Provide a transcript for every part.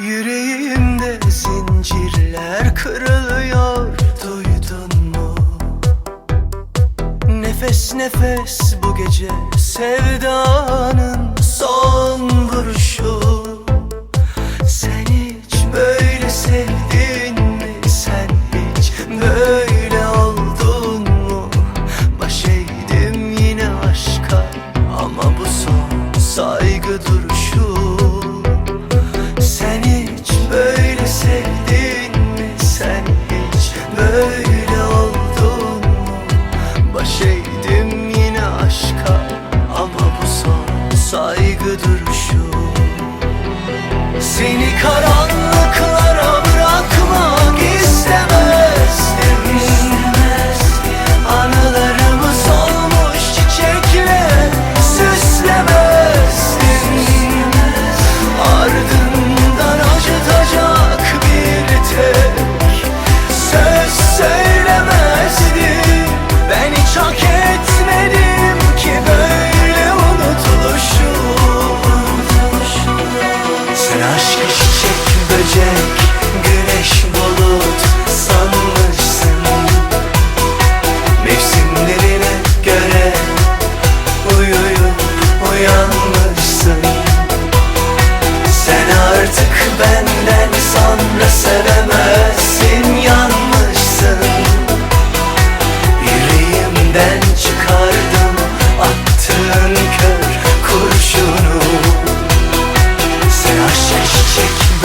Yüreğimde zincirler kırılıyor Duydun mu? Nefes nefes bu gece sevdanın son vuruşu Sen hiç böyle sevdin mi? Sen hiç böyle oldun mu? Baş eğdim yine aşka ama bu son saygı duruşu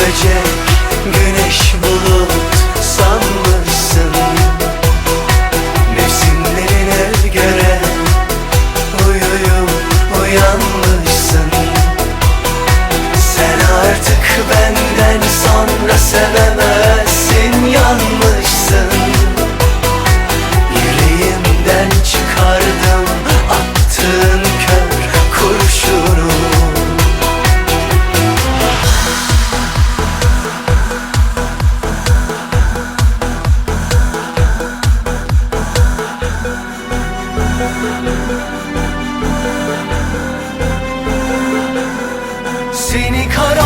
Ölecek Seni kara